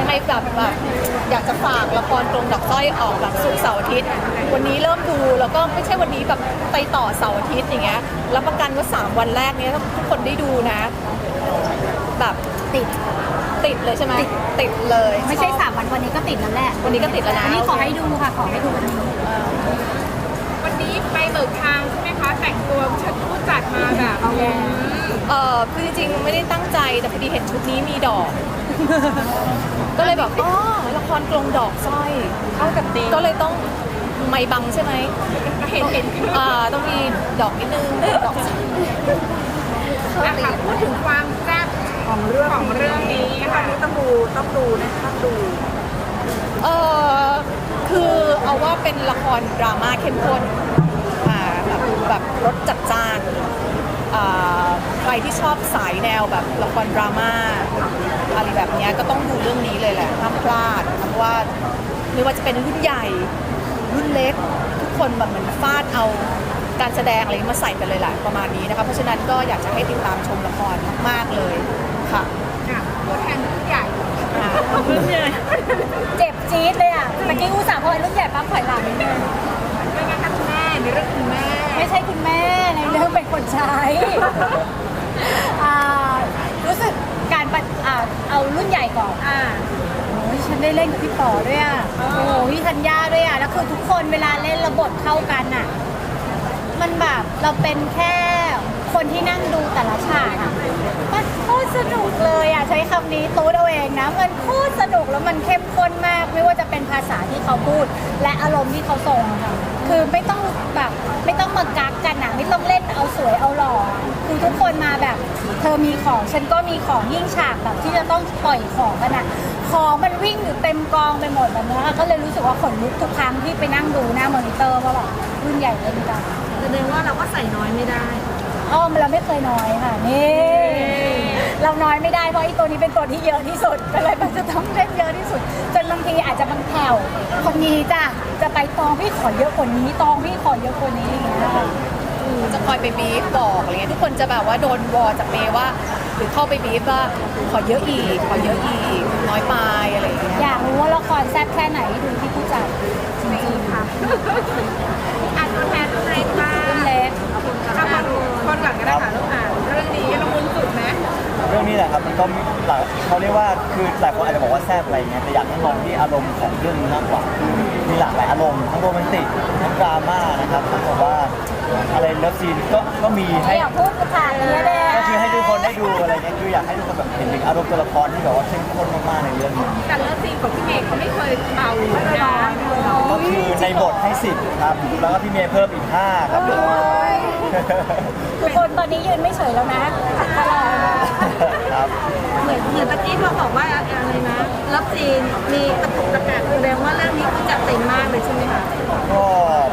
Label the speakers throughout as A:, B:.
A: ยังไงแบบแบบอยากจะฝากละครกรงดอกสร้อยออกแบบศุกร์เสาร์อาทิตย์ วันนี้เริ่มดูแล้วก็ไม่ใช่วันนี้แบบไปต่อเสาร์อาทิตย์อย่างเงี้ยรับประกันว่าสามวันแรกเนี้ยถ้าทุกคนได้ดูนะ แบบติด ติดเลยใช่ไหมติดเลย
B: ไม่ใช่
A: ชอบ
B: สามวันวันนี้ก็ติดแล้วแหละ
A: วันนี้ก็ติดแล้วนะ
B: อันนี้ขอให้ดูค่ะ ขอให้ดูวันนี้
C: วันนี้ไปเบิกทางใช่ไหมคะแต่งตัวชุดผู้จัดมาแบบ
B: เอาแล้ว
A: เออคือจริงๆไม่ได้ตั้งใจแต่พอดีเห็นชุดนี้มีดอก ก็เลยแบบอ๋อละครกรงดอกสร้อย
C: เข้ากับตี
A: ก็เลยต้องไม่บังใช่ไหม
C: เห็นเห็น
A: อ่าต้องมีดอกนิดนึงดอกสร้อย
C: นะคะพูดถึงความแซ่บของเรื่องของเรื่องนี้ค่ะ
D: ต้องดูต้องดูนะต้องดู
A: เออคือเอาว่าเป็นละครดราม่าเข้มข้นอ่าแบบแบบรสจัดจ้านอ่าใครที่ชอบสายแนวแบบละครดราม่า อะไรแบบเนี้ยก็ต้องดูเรื่องนี้เลยแหละห้ามพลาดเพราะว่าไม่ว่าจะเป็นรุ่นใหญ่รุ่นเล็ก ทุกคนแบบเหมือนฟาดเอาการแสดงอะไรมาใส่กันเลยแหละประมาณนี้นะคะเพราะฉะนั้นก็อยากจะให้ติดตามชมละครมากๆเลยค่ะ
C: ค่ะตัวแทนรุ่นใหญ่
A: อ่า
C: รุ่นใหญ่
B: เจ็บจี๊ดเลยอะเมื่อกี้อุตส่าห์พอรุ่นใหญ่ปั๊บถอยหลังนิดนึง
C: เป็นไงคะคุณแม่ในเรื่องคุณแม่
B: ไม่ใช่คุณแม่ในเรื่องเป็นคนใช้ อ่ารู้สึกการปะอ่าเอารุ่นใหญ่ ก่อน
C: อ่า
B: โอ้ยฉันได้เล่นกับพี่ป๋อด้วยอะ โอ้โหพี่ธัญญาด้วยอะ แล้วคือทุกคนเวลาเล่นระบทเข้ากันอะ มันแบบเราเป็นแค่คนที่นั่งดูแต่ละฉากอะ มันโคตรสนุกเลยอะ ใช้คำนี้ตูดเอาเองนะ มันโคตรสนุกแล้วมันเข้มข้นมาก ไม่ว่าจะเป็นภาษาที่เขาพูด และอารมณ์ที่เขาส่งอะค่ะ คือไม่ต้องแบบไม่ต้องมากักกันอะ ไม่ต้องเล่นเอาสวยเอาหล่ออะคือทุกคนมาแบบ เธอมีของฉันก็ มีของยิ่งฉากแบบที่จะต้องปล่อยของกันอะของมันวิ่งอยู่เต็มกองไปหมดแบบนี้ค่ะก็เลยรู้สึกว่าขนลุกทุกครั้งที่ไปนั่งดูหน้ามอนิเตอร์ว่าแบบรุ่นใหญ่เล่นกัน
D: แสดงว่าเราก็ใส่น้อยไม่ได้
B: อ้อมเราไม่เคยน้อยค่ะนี่เราน้อยไม่ได้เพราะไอ้ตัวนี้เป็นตัวที่เยอะที่สุดก็เลยมันจะต้องเล่นเยอะที่สุด จนบางทีอาจจะบางแผ่วคนนี้จ้ะจะไปตองพี่ขอเยอะกว่านี้ตองพี่ขอเยอะกว่านี้อย่างเงี้ยค่ะ
A: จะคอยไปบีฟบอกอะไรเงี้ยทุกคนจะแบบว่าโดนวอจากเมย์ว่า หรือเข้าไปบีฟว่าขอเยอะอีกขอเยอะอีกน้อยไปอะไรอย่างเงี้ย
B: อยากรู้ว่าละครแซ่บแค่ไหนดูที่ผู้จัดจริงๆค่ะ
C: อะตัวแทนรุ่นเล็กบ้าง
B: รุ่นเล็ก
C: ถ้าคนคนหลังก็ได้ค่ะลูกอ่านเรื่องนี้ละมุนสุดไหม
E: เรื่องนี้แหละครับมันก็มีหลายเขาเรียกว่าคือหลายคนอาจจะบอกว่าแซ่บอะไรเงี้ยแต่อยากให้มองที่อารมณ์ของเรื่องนี้มากกว่ามีหลากหลายอารมณ์ทั้งโรแมนติกทั้งดราม่านะครับทั้งแบบว่าอะไรเลิฟซีนก็ก็มีให้
B: อยากพูดผ่านเลยเลย
E: ก็คื คืออยากให้ทุกคนแบบเห็นถึงอารมณ์ตัวละครที่แบบว่าเข้มข้นมากๆในเรื่องนี้
C: แต่เลิฟซีนของพี่เมย์เขาไม่เคยเบาเลยนะ
E: ก็คือในบทให้สิบครับแล้วก็พี่เมย์เพิ่มอีกห้าครับผม
B: ทุกคนตอนนี้ยืนไม่เฉยแล้วนะตลอด
E: ครับ
D: เหมือนเหมือนตะกี้เราบอกว่าอะไรนะรับซีนมีตะกุกตะกักแสดงว่าเรื่องนี้เขาจัดเต็มมากเลยใช่ไหมคะ
E: ก็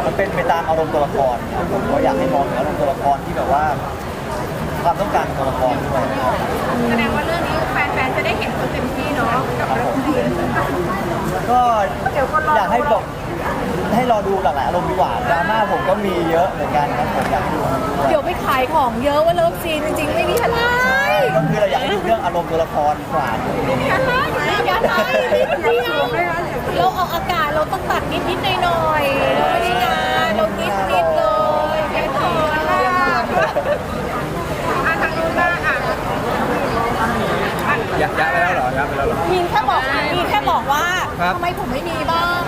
E: มันเป็นไปตามอารมณ์ตัวละครครับผมก็อยากให้มองถึงอารมณ์ตัวละครที่แบบว่า ความต้องการของตัวละครด้วย
C: แสดงว่าเรื่องนี้แฟนๆ จะได้เห็นคนเต็มที่เนาะกับเรื่องนี้
E: ก็อยากให้บอกให้รอดูหลากหลายอารมณ์ดีกว่าดราม่าผมก็มีเยอะเหมือนกันครับผมอยากให้ดูด้วย
A: เดี๋ยวไปขายของเยอะว่าเลิฟซีนจริงๆ ไม่มีอะไร
E: ก็คือเราอยากให้ดูเรื่องอารมณ์ตัวละครดีกว่า
A: ไม่มีอะไรไม่มีอะไรนิดเดียวเราออกอากาศเราต้องตัดนิดนิดๆหน่อยๆเราไม่ได้งานเรานิดนิดๆเลยแค่นี้
C: อะทางนู้นบ้างอะ
F: ยักยักไปแล้วเหรอยักไปแล้วเหรอ
A: มีแค่บอกมีแค่บอกว่า
F: ครับ
A: ทำไมผมไม่มีบ้าง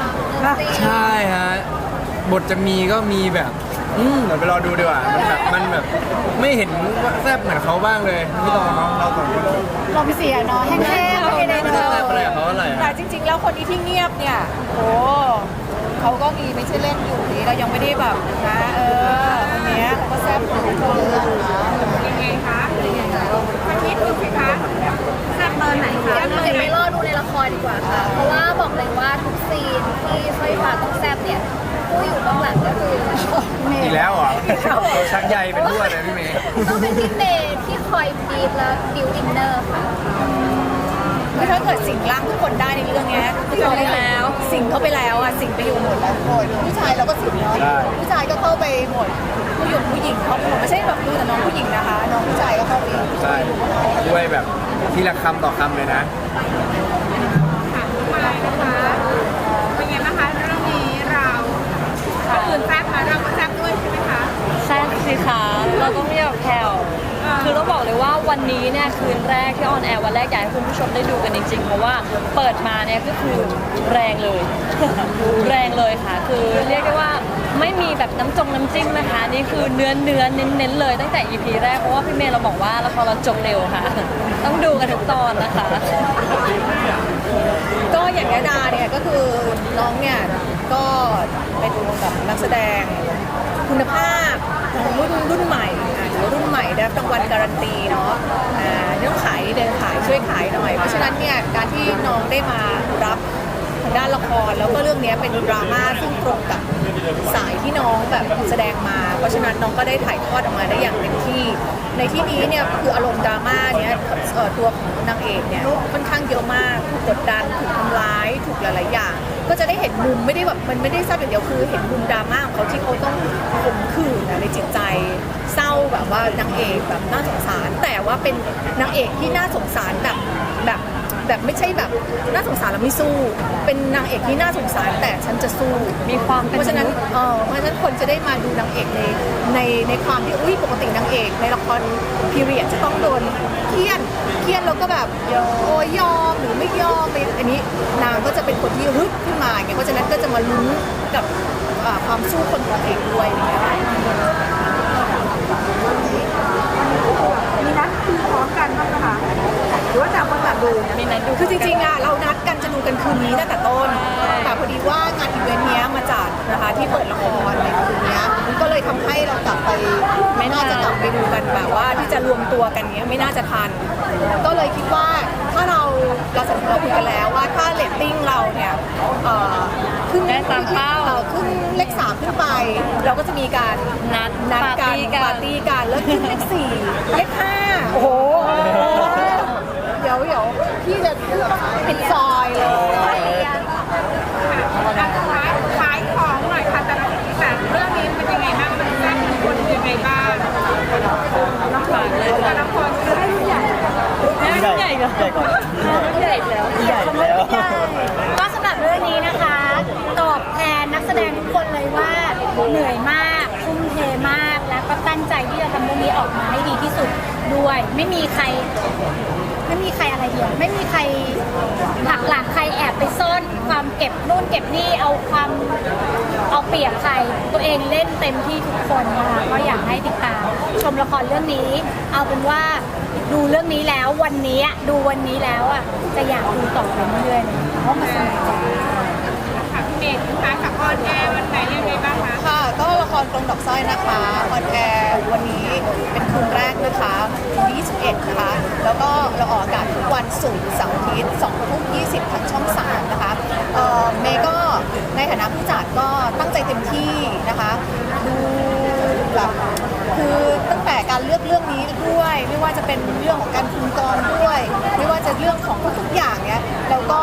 F: ใช่ฮะบทจะมีก็มีแบบ อืมเดี๋ยวไปรอดูดีกว่า มันแบบมันแบบไม่เห็นว่าแซ่บเหมือนเขาบ้างเลยไม่ต้องเนาะเราสองคน
A: ลมเสียเนาะแห้งๆไม่ได้
F: ไม่
A: เล
F: ได้แซ่บอะไร
A: ย
F: กับเขาอะไร
A: แต่จริง ๆ แล้วคนนี้ที่เงียบเนี่ยโอ้เขาก็มีไม่ใช่เล่นอยู่ดีเรายังไม่ได้แบบนะเออคนเนี้ยเขาก็แซ่บอยู่ทุกเรื่องนะ
C: ยังไงคะพันนิดดูสิคะ
D: แซ่บเบอร์ไหนคะ
G: เดี๋ยวไปรอดูในละครดีกว่าค่ะ เพราะว่าบอกเลยว่าทุกซีนที่สร้อยฟ้าต้องแซบเนี่ย ผู้อยู่เบื้องหลังก็คือ
F: อีกแล้ว เหรอเราชักใยเป็นทั่วเลยพี่เมย์
G: ต้องเป็นพี่เมย์ที่คอยบีบและบิวอินเนอร์ค่ะ
A: คือถ้าเกิดสิงร่างทุกคนได้ในเรื่องเนี้ยคือเขาไปแล้ว สิงเข้าไปแล้วอะสิงไปอยู่หมดแล้วหมดผู้ชายเราก็สิงเนาะ
F: ใช่
A: ผู้ชายก็เข้าไปหมดผู้หญิงผู้หญิงเขาผมไม่ใช่แบบดูแต่น้องผู้หญิงนะคะ น้องผู้ชายก็เข้าไป
F: ใช่ด้วยแบบทีละคำต่อคำเลยนะ
C: นะคะเป็นไงบ้างคะเรื่องนี้เราคนอื่นแซ่บมาเรา
H: สิคะเราต้องไม่ยกแผ่วคือต้องบอกเลยว่าวันนี้เนี่ยคืนแรกที่ออนแอร์วันแรกอยากให้คุณผู้ชมได้ดูกันจริงๆ เพราะว่าเปิดมาเนี่ยก็คือแรงเลย แรงเลยค่ะ คือเรียกได้ว่าไม่มีแบบน้ำจงน้ำจิ้มนะคะนี่คือเนื้อเนื้อเน้นๆเลยตั้งแต่ EP แรกเพราะว่าพี่เมย์เราบอกว่าละครเราจบเร็วค่ะ ต้องดูกันทุกตอนนะคะ
A: ก็อย่างยาดาเนี่ยก็คือน้องเนี่ยก็เป็นแบบนักแสดงคุณภาพ ของรุ่นรุ่นใหม่อะหรือว่ารุ่นใหม่ได้รับรางวัลการันตีเนาะอ่าเรื่องขายเดินขายช่วยขายหน่อย เพราะฉะนั้นเนี่ยการที่น้องได้มารับทางด้านละครแล้วก็เรื่องนี้เป็นดราม่าซึ่งตรงกับสายที่น้องแบบแสดงมา เพราะฉะนั้นน้องก็ได้ถ่ายทอดออกมาได้อย่างเต็มที่ ในที่นี้เนี่ยคืออารมณ์ดราม่าเนี่ยเอ่อตัวของนางเอกเนี่ยค่อนข้างเยอะมากถูกกดดันถูกทำร้ายถูกหลายๆอย่าง ก็จะได้เห็นมุมไม่ได้แบบมันไม่ได้ทราบอย่างเดียวคือเห็นมุมดราม่าของเขาที่เขาต้องขมขื่นอะในจิตใจ เศร้าแบบว่านางเอกแบบน่าสงสาร แต่ว่าเป็นนางเอกที่น่าสงสารแบบแบบแบบไม่ใช่แบบน่าสงสารแล้วไม่สู้ เป็นนางเอกที่น่าสงสารแต่ฉันจะสู้
H: มีความเป็น
A: เพราะฉะนั้นเออเพราะฉะนั้นคนจะได้มาดูนางเอกในในในความที่อุ้ยปกตินางเอก ในละครพีเรียดจะต้องโดนเครียด เครียดแล้วก็แบบโอ้ยยอมหรือไม่ยอมไปอันนี้นางก็จะเป็นคนที่ฮึดขึ้นมาอย่างเงี้ยเพราะฉะนั้นก็จะมาลุ้นกับอ่าความสู้คนของนางเอกด้วยอย่างเงี้ยค่ะ
D: มีนัดคือพร้อมกันบ้างไหมคะหรือว่าต่างคนต่างดู
H: มีนัดดู
A: คือจริงๆอะเรานัดกันจะดูกันคืนนี้ตั้งแต่ต้นแต่พอดีว่างานอีเวนต์เนี้ยมาจัดนะคะที่เปิดละคร ทำให้เรากลับไปไม่น่าจะกลับไปดูกันแบบว่าที่จะรวมตัวกันเนี้ยไม่น่าจะทัน ก็เลยคิดว่าถ้าเราเราสัญญาคุยกันแล้วว่าถ้าเรตติ้งเราเนี่ยเอ่อขึ้น
H: ได้ตามเป้า
A: อ่อขึ้นเลขสามขึ้นไป เราก็จะมีการ
H: นัด
A: นัดกัน
H: ปาร์ตี้กัน
A: ปาร์ตี้กันแล้วขึ้นเลขสี่เลขห้าโอ้โห เดี๋ยวเดี๋ยวพี่จะปิดซอยเลย
C: อะขายขายของหน่อยค่ะแต่ละแต่เรื่องนี้เป็นยังไงบ้างมันแซ่บมันคนยังไงบ้าง
H: ฝากเลย
C: แต่ละคนคือให้ทุกอย่าง
H: แม่ใหญ่กว่า
E: ใหญ่ก่อน
H: ใหญ่แล้ว
E: ใหญ่แล้ว
B: ก็สำหรับเรื่องนี้นะคะ ตอบแทนนักแสดงทุกคนเลยว่าเหนื่อยมากทุ่มเทมาก และก็ตั้งใจที่จะทำเรื่องนี้ออกมาให้ดีที่สุ ดด้วย ไม่มีใคร ไม่มีใครอะไรเดียวไม่มีใครหักหลังใครแอบไปซ่อนความเก็บนู่นเก็บนี่เอาความเอาเปรียบใคร ตัวเองเล่นเต็มที่ทุกคนนะคะก็อยากให้ติดตาม ชมละครเรื่องนี้ เอาเป็นว่าดูเรื่องนี้แล้ววันนี้อะดูวันนี้แล้วอะจะอยากดูต่อไปเรื่อยๆเลยเพราะมันสนุก
C: ค่ะพี่เมย์คะกับออนแอร์วันไหนยังไงบ้างคะ
A: ค่ะก็ละค รกรงดอกสร้อยนะคะออนแอร์วันนี้เป็นคืนแรกนะคะวันที่21 นะคะ แล้วก็เราออกอากาศทุกวันศุกร์เสาร์อาทิตย์2ทุ่ม20ทางช่อง 3 นะคะเอ่อเมย์ก็ในฐานะผู้จัดก็ตั้งใจเต็มที่นะคะดูแบบคือตั้งแต่การเลือกเรื่องนี้ด้วย ไม่ว่าจะเป็นเรื่องของการคุมกองด้วย ไม่ว่าจะเรื่องของทุกๆอย่างเนี้ยเราก็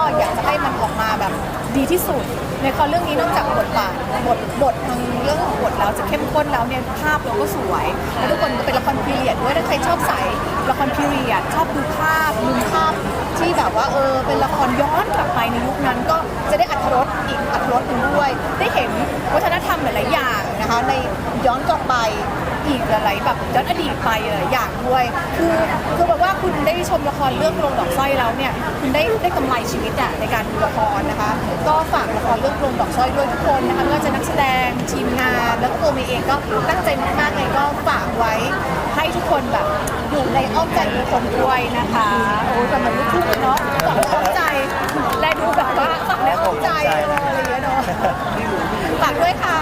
A: มาแบบดีที่สุด ในละครเรื่องนี้นอกจากบทบาทบทบททางเรื่องของบทแล้วจะเข้มข้นแล้วเนี่ยภาพเราก็สวยแล้วทุกคนก็เป็นละครพีเรียดด้วยถ้าใครชอบสายละครพีเรียดชอบดูภาพมุมภาพที่แบบว่าเออเป็นละครย้อนกลับไปในยุคนั้นก็จะได้อัธรสอีกอัธรสหนึ่งด้วย ได้เห็นวัฒนธรรมหลายๆอย่างนะคะในย้อนกลับไป อีกหลายแบบย้อนอดีตไปอย่างด้วยคือคือแบบว่าคุณได้ชมละครเรื่องโรงดอกสร้อยแล้วเนี่ยคุณได้ได้กำไรชีวิตอะในการดูละครนะคะ ก็ฝากละครเรื่องโรงดอกสร้อยด้วยทุกคนนะคะไม่ว่าจะนักแสดงทีมงาน แล้วก็ตัวมีเองก็ตั้งใจมากๆเลยก็ฝากไว้ให้ทุกคนแบบอยู่ในอ้อมใจทุกคนด้วยนะคะโอ้ยแต่มันลูกทุ่งเนาะฝากอ้อมใจและดูแบบว่าฝังในอ้อมใจเลยอะไรอย่างเงี้ยเนาะฝากด้วยค่ะ